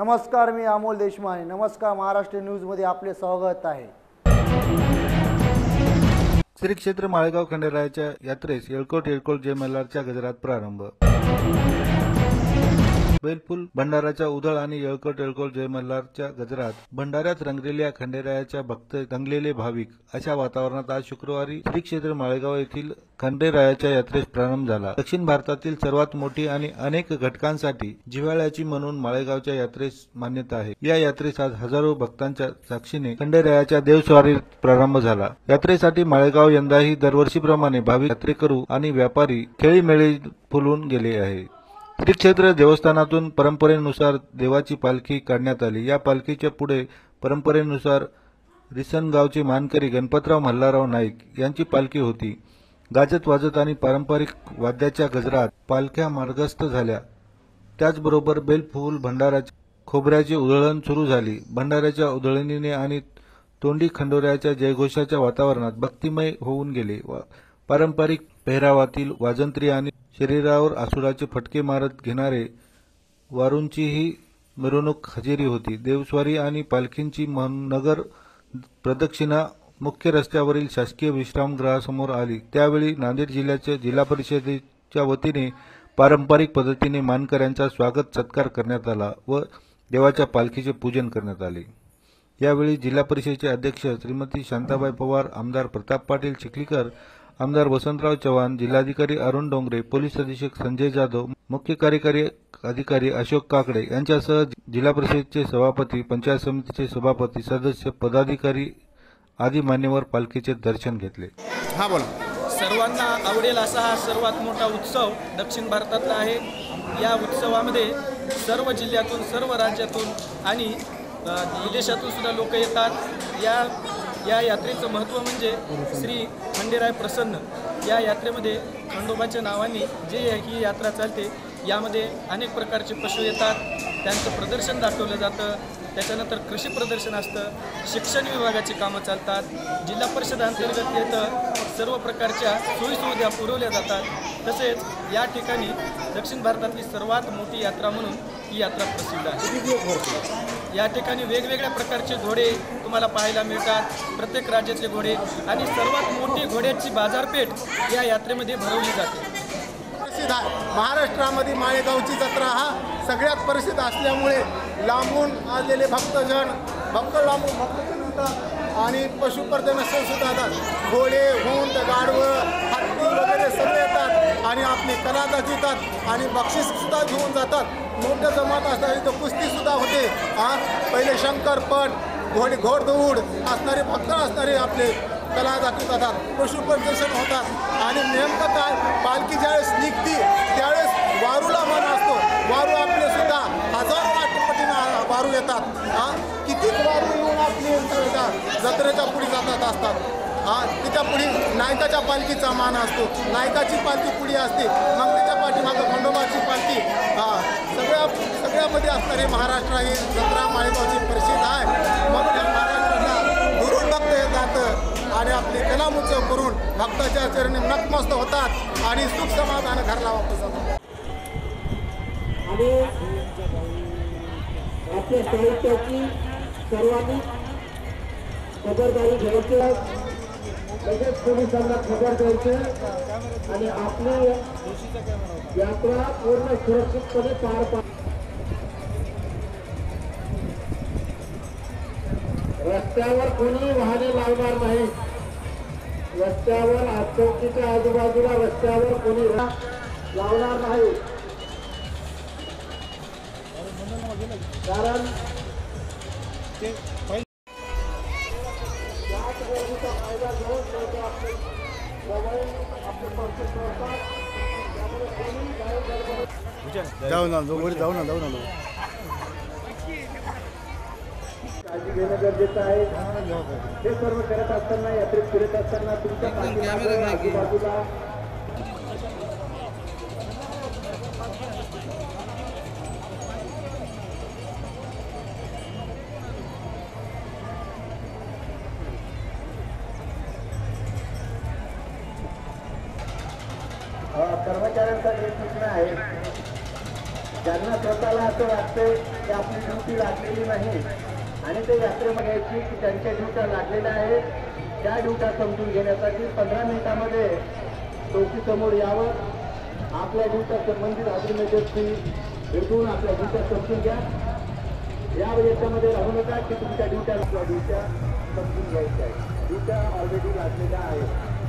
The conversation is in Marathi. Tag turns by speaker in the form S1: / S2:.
S1: नमस्कार मी अमोल देशमाने नमस्कार महाराष्ट्र न्यूजमध्ये आपले स्वागत आहे श्री क्षेत्र माळेगाव खंडेरायाच्या यात्रेस येळकोट येळकोट जेमएलआरच्या गजरात प्रारंभ वैरपूल भंडाराच्या उधळ आणि येळकोट येळकोट जय गजरात भंडाऱ्यात रंगलेल्या खंडेरायाच्या भक्त रंगलेले भाविक अशा वातावरणात आज शुक्रवारी श्री क्षेत्र माळेगाव येथील खंडेरायाच्या यात्रेस प्रारंभ झाला दक्षिण भारतातील सर्वात मोठी आणि अनेक घटकांसाठी जिव्हाळ्याची म्हणून माळेगावच्या यात्रेस मान्यता आहे या यात्रेस आज हजारो भक्तांच्या साक्षीने खंडेरायाच्या देवस्वारीत प्रारंभ झाला यात्रेसाठी माळेगाव यंदाही दरवर्षीप्रमाणे भाविक यात्रेकरू आणि व्यापारी खेळीमेळी फुलून गेले आहे श्रीक्षेत्र देवस्थानातून परंपरेनुसार देवाची पालखी काढण्यात आली या पालखीच्या पुढे परंपरेनुसार रिसनगावचे मानकरी गणपतराव मल्हारराव नाईक यांची पालखी होती गाजत वाजत आणि पारंपरिक वाद्याच्या गजरात पालख्या मार्गस्थ झाल्या त्याचबरोबर बेलफूल भंडारा खोबऱ्याची उधळण सुरू झाली भंडाऱ्याच्या उधळणीने आणि तोंडी खंडोऱ्याच्या जयघोषाच्या वातावरणात भक्तिमय होऊन गेले पारंपरिक पेहरावातील वाजंत्री आणि शरीरावर आसुराचे फटके मारत घेणारे ही मिरवणूक हजेरी होती देवस्वारी आणि पालखींची नगर प्रदक्षिणा मुख्य रस्त्यावरील शासकीय विश्रामगृहासमोर आली त्यावेळी नांदेड जिल्ह्याच्या जिल्हा परिषदेच्या वतीने पारंपरिक पद्धतीने मानकऱ्यांचा स्वागत सत्कार करण्यात आला व देवाच्या पालखीचे पूजन करण्यात आले यावेळी जिल्हा परिषदेचे अध्यक्ष श्रीमती शांताबाई पवार आमदार प्रताप पाटील चिखलीकर आमदार वसंतराव चव्हाण जिल्हाधिकारी अरुण डोंगरे पोलीस अधीक्षक संजय जाधव मुख्य कार्यकारी अधिकारी अशोक काकडे यांच्यासह जिल्हा परिषदचे सभापती पंचायत समितीचे सभापती सदस्य पदाधिकारी आदी मान्यवर पालखीचे दर्शन घेतले
S2: हा बोला सर्वांना आवडेल असा हा सर्वात मोठा उत्सव दक्षिण भारतातला आहे या उत्सवामध्ये सर्व जिल्ह्यातून सर्व राज्यातून आणि विदेशातून सुद्धा लोक येतात या या यात्रेचं महत्त्व म्हणजे श्री खंडेराय प्रसन्न या यात्रेमध्ये खंडोबाच्या नावाने जे ही यात्रा चालते यामध्ये अनेक प्रकारचे पशु येतात त्यांचं प्रदर्शन दाखवलं जातं त्याच्यानंतर कृषी प्रदर्शन असतं शिक्षण विभागाची कामं चालतात जिल्हा परिषद अंतर्गत येतं सर्व प्रकारच्या सोयीसुविधा पुरवल्या जातात तसेच या ठिकाणी दक्षिण भारतातली सर्वात मोठी यात्रा म्हणून ही यात्रा प्रसिद्ध आहे या ठिकाणी वेगवेगळ्या प्रकारचे घोडे तुम्हाला पाहायला मिळतात प्रत्येक राज्यातले घोडे आणि सर्वात मोठी घोड्याची बाजारपेठ या यात्रेमध्ये भरवली जाते
S3: प्रसिद्ध महाराष्ट्रामध्ये माळेगावची जत्रा हा सगळ्यात प्रसिद्ध असल्यामुळे लांबून आलेले भक्तजण भक्त लांबून भक्तजण होतात आणि पशुपर्धन सुद्धा येतात घोडे हुंद गाडवं हत्ती वगैरे सगळे येतात आणि आपली कला दाखवितात आणि बक्षीससुद्धा घेऊन जातात मोठं जमात असतात इथं कुस्तीसुद्धा होते हां पहिले शंकरपट घोडी घोडदौड असणारे भक्त असणारे आपले कला दाखवत असतात पशु प्रदर्शन होतात आणि नेमकं काय पालखी ज्यावेळेस निघती त्यावेळेस वारूला मन असतो वारू आपले सुद्धा हजारो आठपटीनं वारू येतात हा किती वारू येऊन आपली येतात जत्रेच्या पुढे जातात असतात हा तिच्या पुढे नायकाच्या पालखीचा मान असतो नायकाची पालखी पुढे असते मग त्याच्या पाठीमागं खंडोबाची पालखी हा सगळ्या सगळ्यामध्ये असणारे महाराष्ट्र ही जत्रा माळेगावची प्रसिद्ध आहे भक्ताच्या चरणी नतमस्त होतात आणि सुख समाधान घरला वापस जातात
S4: आणि आपल्या साहित्याची सर्वांनी खबरदारी घ्यायची लगेच पोलिसांना खबर द्यायचं आणि आपल्या यात्रा पूर्ण सुरक्षितपणे पार पाड रस्त्यावर कोणी वाहने लावणार नाही रस्त्यावर आजच्या आजूबाजूला रस्त्यावर कोणी लावणार नाही कारण
S5: जाऊ ना जाऊ ना जाऊ ना
S4: काळजी घेणं गरजेचं आहे हे सर्व करत असताना यात्रेत फिरत असताना तुमच्या आजूबाजूला कर्मचाऱ्यांचा एक प्रश्न आहे ज्यांना स्वतःला असं वाटतंय की आपली ड्युटी लागलेली नाही आणि ते यात्रा म्हणायची की त्यांच्या ड्युट्या लागलेल्या आहेत त्या ड्युट्या समजून घेण्यासाठी पंधरा मिनिटामध्ये चौकीसमोर यावं आपल्या ड्युट्या संबंधित अभिनेत्यांची भेटून आपल्या ड्युट्या समजून घ्या या याच्यामध्ये राहू नका की तुमच्या ड्युट्या ड्युट्या समजून घ्यायच्या आहेत ड्युट्या ऑलरेडी लागलेल्या आहेत